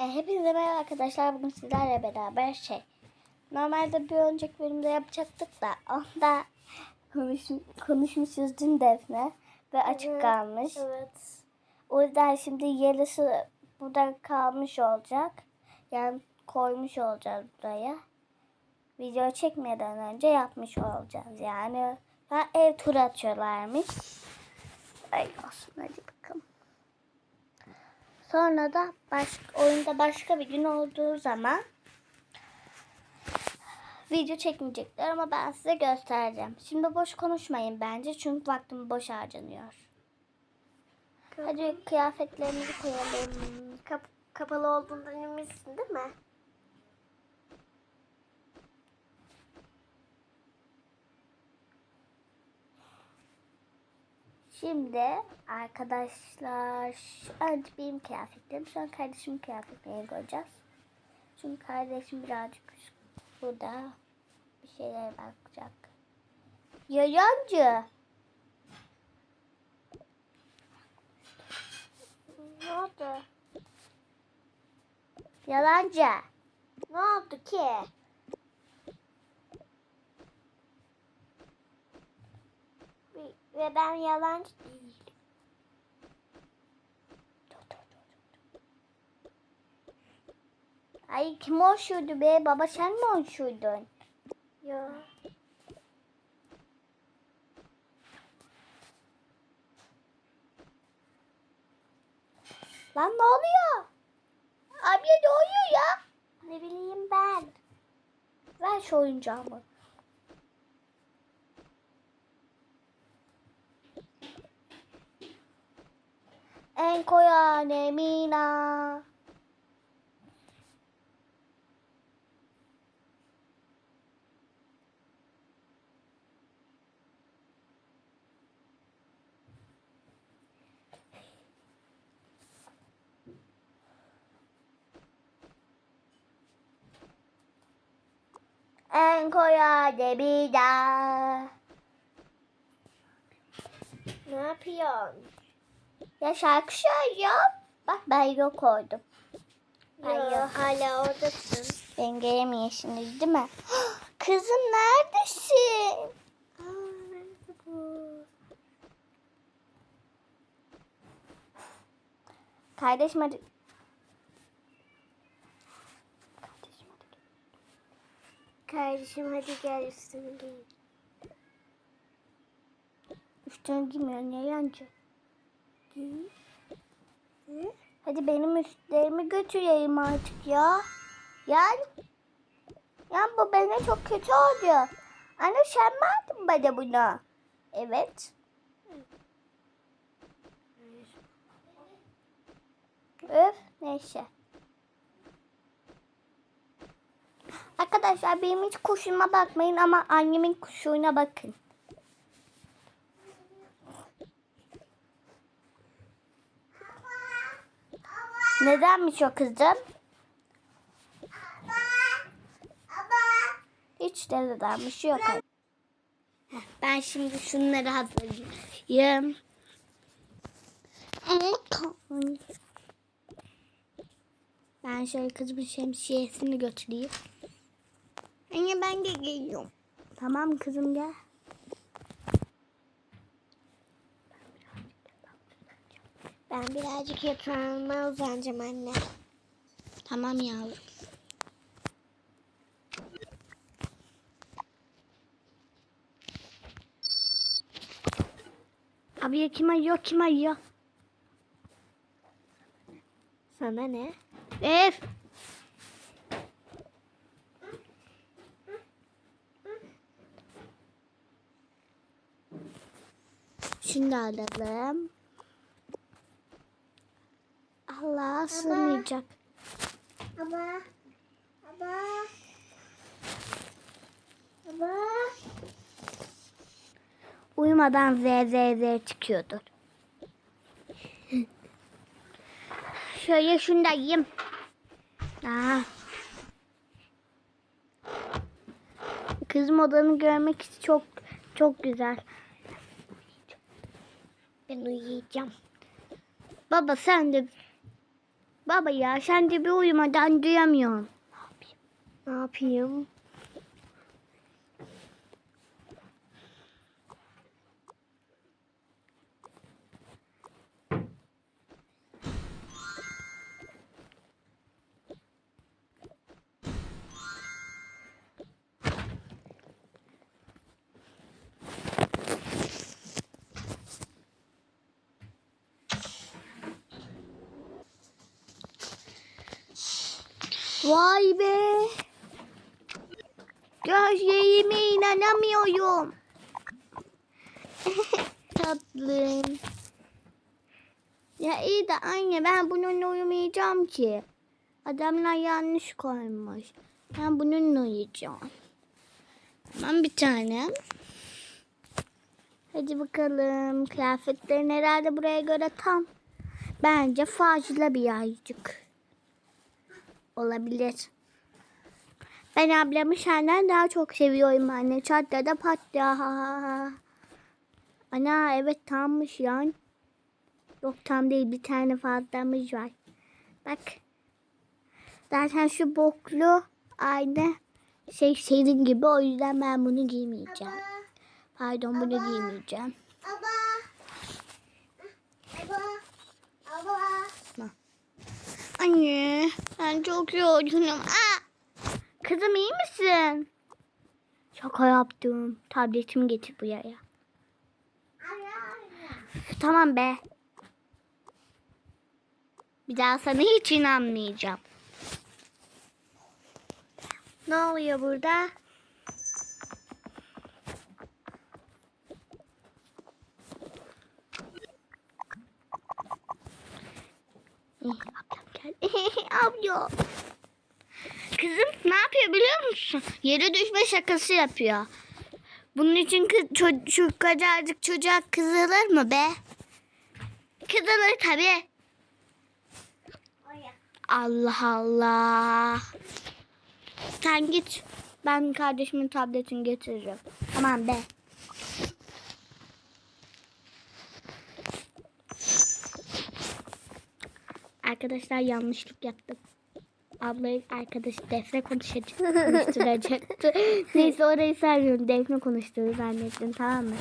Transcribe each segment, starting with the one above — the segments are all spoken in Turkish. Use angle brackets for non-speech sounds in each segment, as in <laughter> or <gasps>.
E, hepinize merhaba arkadaşlar. Bugün sizlerle beraber şey. Normalde bir önceki bölümde yapacaktık da onda konuş, konuşmuşuz dün Defne ve açık Evet, kalmış. Evet. O yüzden şimdi yarısı burada kalmış olacak. Yani koymuş olacağız buraya. Video çekmeden önce yapmış olacağız. Yani ha, ev turu atıyorlarmış. Ay olsun hadi bakalım. Sonra da baş, oyunda başka bir gün olduğu zaman video çekmeyecekler ama ben size göstereceğim. Şimdi boş konuşmayın bence çünkü vaktim boş harcanıyor. Hadi kıyafetlerimizi koyalım. Kap kapalı olduğundan eminsin değil mi? Şimdi arkadaşlar önce benim kıyafetlerim sonra kardeşimin kıyafetlerini koyacağız. Çünkü kardeşim birazcık burada bir şeylere bakacak. Yalancı. Ne oldu? Yalancı. Ne oldu ki? Ve- ben yalancı değilim. Ay kim hoşuydu be? Baba sen mi hoşuydun? Ya. Lan ne oluyor? Abi ne oluyor ya? Ne bileyim ben. Ver şu oyuncağımı. En koyane mina. En koyane mina. Ne yapıyorsun? Ya şarkı söylüyor. Bak ben yok koydum. Ay Ya, yok. hala oradasın. Ben gelemiyorsunuz değil mi? <gasps> Kızım neredesin? Aa, nerede bu? Kardeşim hadi. Kardeşim hadi. Kardeşim hadi gel üstünü giy. Üstüne giymiyorsun yalancı. Giy. Hadi benim üstlerimi götüreyim artık ya. Yani. Yani bu bana çok kötü oldu. Anne sen mi aldın bana bunu? Evet. Öf neyse. Arkadaşlar benim hiç kuşuma bakmayın ama annemin kuşuna bakın. Nedenmiş o kızım? Hiç de nedenmiş yok. Heh, Ben şimdi şunları hazırlayayım. Ben şöyle kızımın şemsiyesini götüreyim. Anne ben de geliyorum. Tamam kızım gel. Ben birazcık yatağıma uzanacağım anne. Tamam yavrum. Abi kim arıyor kim arıyor? Sana ne? Şunu da alalım. Allah sığmayacak. Ama ama ama Uyumadan z çıkıyordur. Şöyle şunu da yiyeyim. Aa. Kızım odanı görmek çok çok güzel. ben uyuyacağım. Baba sen de Baba ya sen de bir uyumadan duyamıyorum. Ne yapayım? Vay be. Gözlerime inanamıyorum. <laughs> Tatlım. Ya iyi de anne ben bununla uyumayacağım ki. Adamlar yanlış koymuş. Ben bununla uyuyacağım. Tamam bir tane. Hadi bakalım. Kıyafetlerin herhalde buraya göre tam. Bence fazla bir ayıcık. Olabilir. Ben ablamı senden daha çok seviyorum anne. Çatla da patla. Ana evet tammış lan. Yok tam değil bir tane fazlamız var. Bak. Zaten şu boklu aynı şey senin gibi o yüzden ben bunu giymeyeceğim. Pardon bunu giymeyeceğim. Aba. Anne ben çok yorgunum. Aa! Kızım iyi misin? Şaka yaptım. Tabletimi getir buraya. Tamam be. Bir daha sana hiç inanmayacağım. Ne oluyor burada? Eh, geldi. <laughs> Abla. Kızım ne yapıyor biliyor musun? Yere düşme şakası yapıyor. Bunun için kız, ço- şu kadarcık çocuğa kızılır mı be? Kızılır tabii. Allah Allah. Sen git. Ben kardeşimin tabletini getiririm. Tamam be. Arkadaşlar yanlışlık yaptım. Ablayı arkadaş Defne konuşacak, <laughs> konuşturacaktı. Neyse orayı sevmiyorum. Defne konuştuğunu zannettim tamam mı?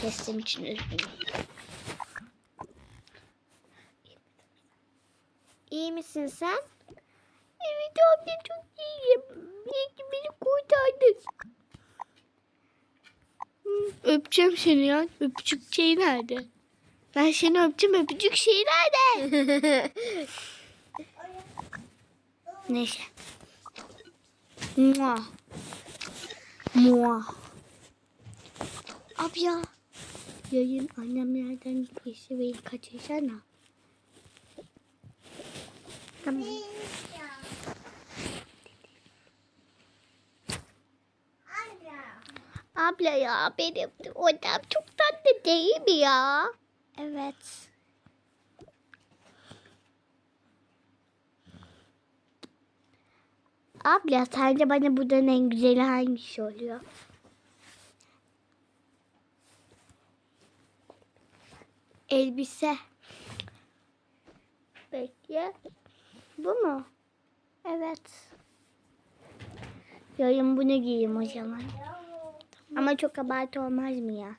Kestim için üzgünüm. İyi misin sen? Evet abla çok iyiyim. İyi ki beni kurtardın. Öpeceğim seni ya. Öpücük şey nerede? Ben seni öpeceğim. Öpücük şey nerede? <laughs> Neyse. Mua. Mua. Abla. Yayın annemlerden gitmesi ve kaçırsana. Tamam. Abla ya benim odam çok tatlı değil mi ya? Evet. Abla sence bana buradan en güzeli hangisi oluyor? Elbise. Peki. Bu mu? Evet. Yarın bunu giyeyim o zaman. Ama çok abartı olmaz mı ya?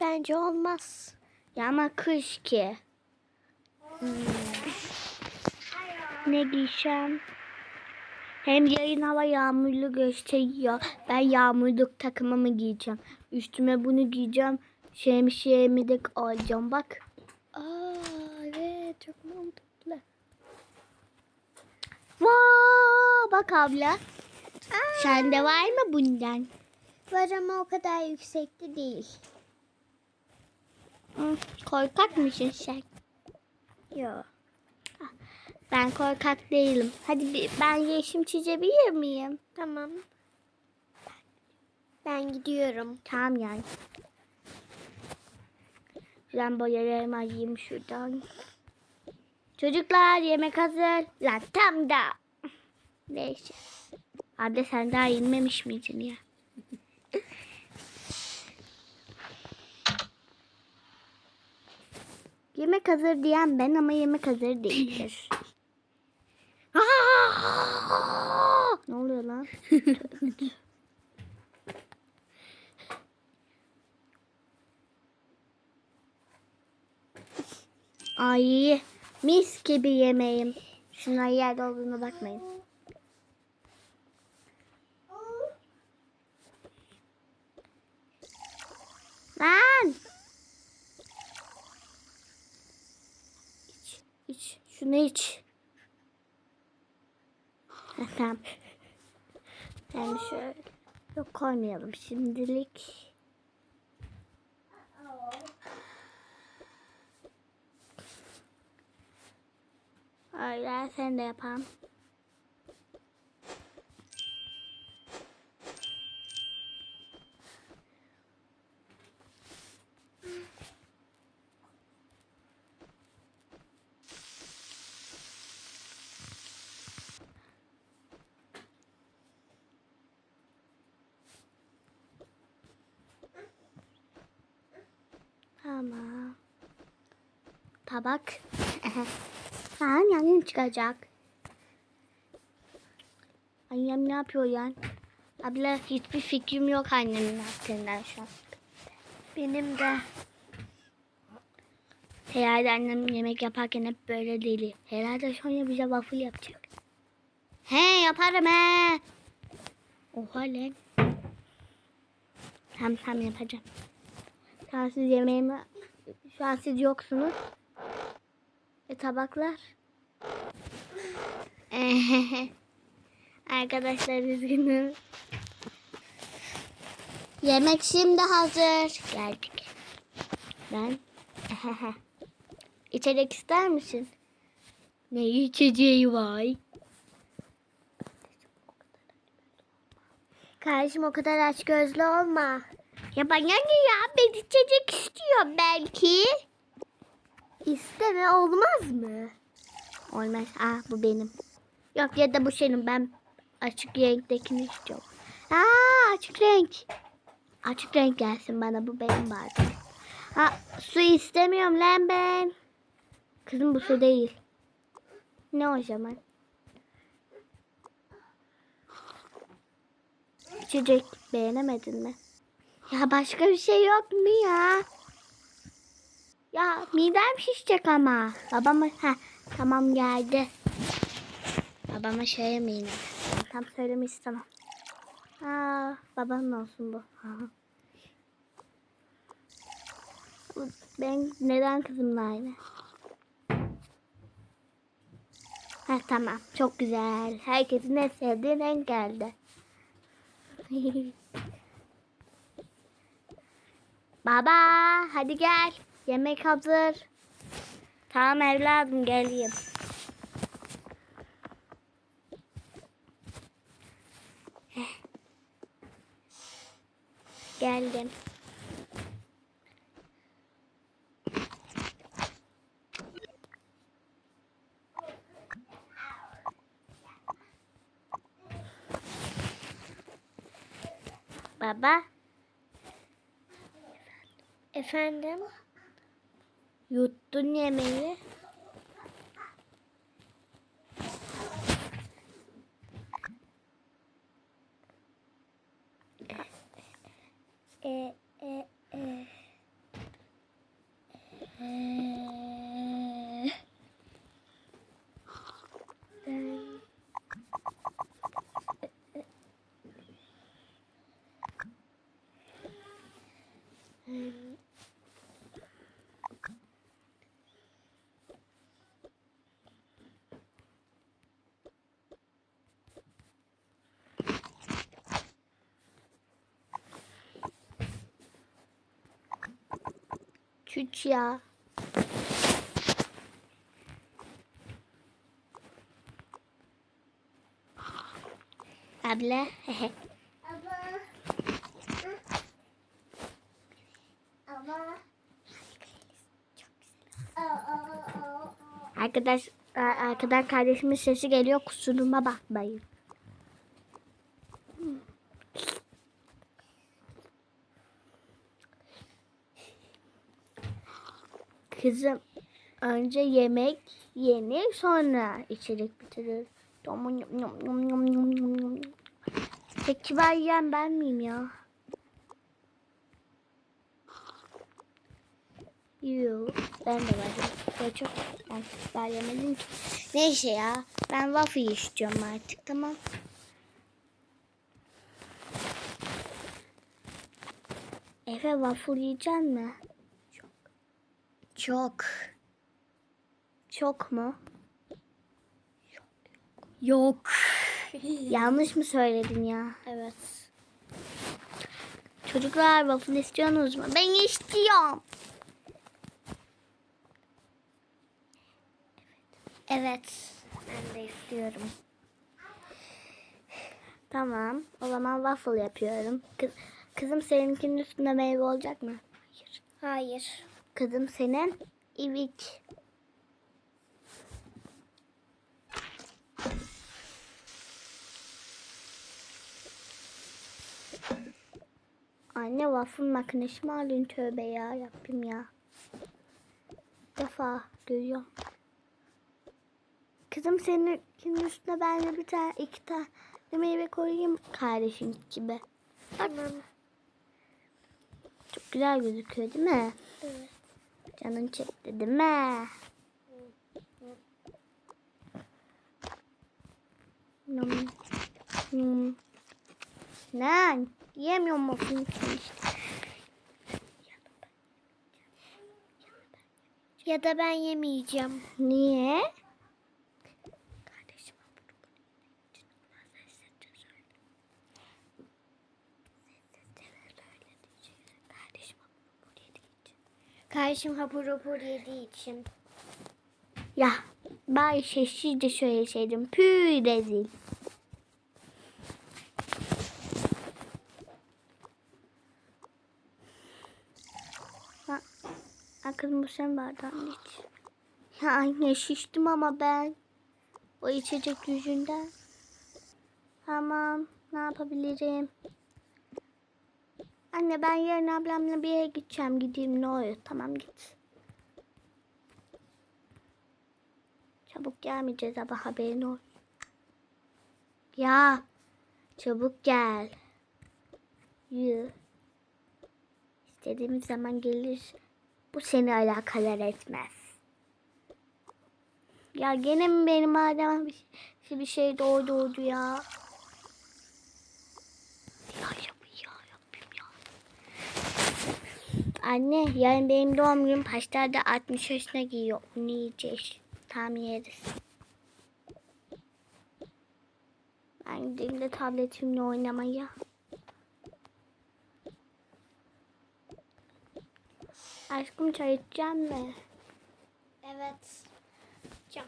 Bence olmaz. Ya ama kış ki. Hmm. Ne giysem? Hem yarın hava yağmurlu gösteriyor. Ben yağmurluk takımımı giyeceğim. Üstüme bunu giyeceğim. Şemsiyemi de alacağım bak. Aa evet çok mantıklı. Vaa, bak abla. Sende var mı bundan? Var ama o kadar yüksekte değil. Hı, korkak mısın sen? Yok. Ben korkak değilim. Hadi bir, ben yeşim çizebilir miyim? Tamam. Ben gidiyorum. Tamam yani. Ben boyalarımı alayım şuradan. Çocuklar yemek hazır. Lan tam da. Neyse. Abi sen daha inmemiş miydin ya? Yemek hazır diyen ben ama yemek hazır değildir. <laughs> ne oluyor lan? Ay mis gibi yemeğim. Şuna yer olduğuna bakmayın. İç. Şunu iç. Heh, tamam. Yani şöyle yok koymayalım şimdilik. Öyle sen de yapalım. Tamam. Tabak. <laughs> Tamam yangın çıkacak. Annem ne yapıyor yani? Abla hiçbir fikrim yok annemin hakkında şu an. Benim de. Herhalde annem yemek yaparken hep böyle deli. Herhalde sonra bize waffle yapacak. He yaparım he. Oha lan. Tamam tamam yapacağım. An siz yemeğimi... Şu an siz yoksunuz. E tabaklar. <laughs> Arkadaşlar üzgünüm. Yemek şimdi hazır. Geldik. Ben. <laughs> İçecek ister misin? Ne içeceği var? Kardeşim o kadar aç gözlü olma. Ya bana ne ya? Ben içecek istiyorum belki. İsteme olmaz mı? Olmaz. Ah bu benim. Yok ya da bu senin. Ben açık renktekini istiyorum. Aa açık renk. Açık renk gelsin bana. Bu benim bari. Ha su istemiyorum lan ben. Kızım bu su değil. Ne o zaman? İçecek beğenemedin mi? Ya başka bir şey yok mu ya? Ya midem şişecek ama. Babama ha tamam geldi. Babama yemeyin. Tam söylemek istemem. Aa, babanın olsun. Bu- Ben neden kızımla aynı? Ha tamam çok güzel. Herkesin en sevdiği renk geldi. <laughs> Baba hadi gel. Yemek hazır. Tamam evladım geleyim. Geldim. Baba. Efendim? Yuttun yemeği. E, e, e. E. Ben- Hmm. Çüç ya. Abla. <laughs> Arkadaş arkadan kardeşimin sesi geliyor kusuruma bakmayın. Kızım önce yemek yenir sonra içecek bitirir. Yum, yum, yum, yum. Tek kibar yiyen ben miyim ya? Yok. Ben de varım. Ben çok ben kibar yemedim ki. Neyse ya. Ben waffle istiyorum artık tamam. Efe waffle yiyecek mi? Çok. Çok. Mu? Yok. Yanlış mı söyledin ya? Evet. Çocuklar waffle istiyorsunuz mu? Ben istiyorum. Evet. Ben de istiyorum. Tamam. O zaman waffle yapıyorum. Kız, kızım seninkinin üstünde meyve olacak mı? Hayır. Hayır. Kızım senin ivik. Anne waffle makinesi mi aldın tövbe ya yapayım ya. Bir defa görüyorum. Kızım seninkinin üstüne ben de bir tane iki tane meyve koyayım kardeşin gibi. Tamam. Çok güzel gözüküyor değil mi? Evet. Canın çekti değil mi? Nom. Nom. Lan yemiyor musun? Ya da ben yemeyeceğim. Niye? Kardeşim hapur hapur yediği için. Ya ben sessizce söyleseydim. Püh rezil. Ha, kızım bu sen bardağın iç. Ya anne şiştim ama ben. O içecek yüzünden. Tamam ne yapabilirim? Anne ben yarın ablamla bir yere gideceğim. Gideyim ne oluyor? Tamam git. Çabuk gelmeyeceğiz ama haberin ol. Ya çabuk gel. Yürü. İstediğimiz zaman gelir. Bu seni alakadar etmez. Ya gene mi benim adama bir, şey- bir şey doğdu ya. Ya yap ya yapayım ya. Anne yarın benim doğum günüm Paşlar da 60 yaşına giyiyor. Onu yiyeceğiz. Tam yeriz. Ben gideyim de tabletimle oynamaya. Aşkım çay içeceğim mi? Evet. Cam.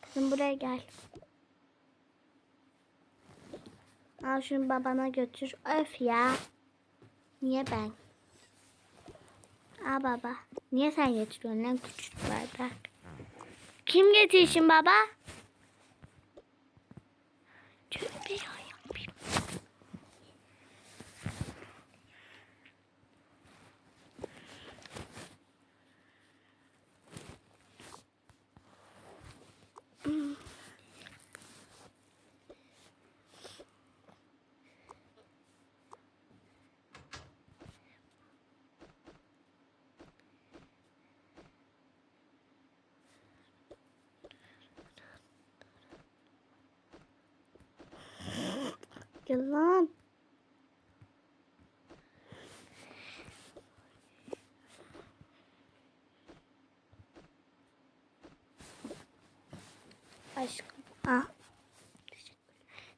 Kızım buraya gel. Al şunu babana götür. Öf ya. Niye ben? Al baba. Niye sen getiriyorsun lan küçük bardak? Kim getirsin baba? Tövbe Yılan. Aşkım. Ah.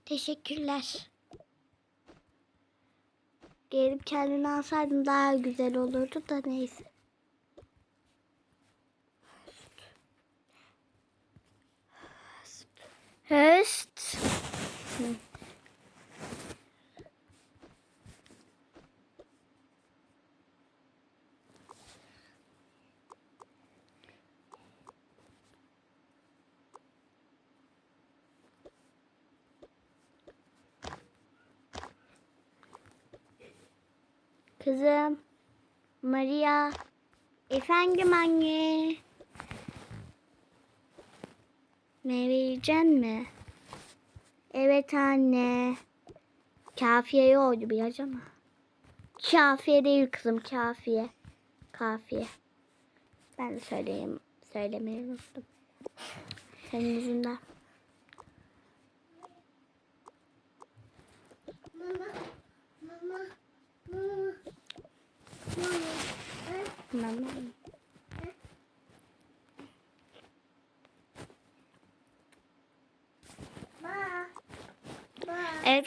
Teşekkürler. Gelip kendini alsaydın daha güzel olurdu da neyse. Kızım. Maria. Efendim anne. Meyve yiyecek mi? Evet anne. Kafiye oldu biraz ama. Kafiye değil kızım kafiye. Kafiye. Ben de söyleyeyim. Söylemeyi unuttum. Senin yüzünden.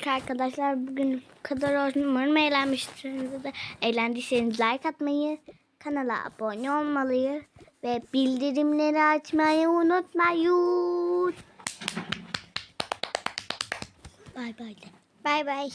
Evet arkadaşlar bugün bu kadar olsun. Umarım eğlenmişsiniz. de. Eğlendiyseniz like atmayı, kanala abone olmayı ve bildirimleri açmayı unutmayın. Bay bay. Bay bay.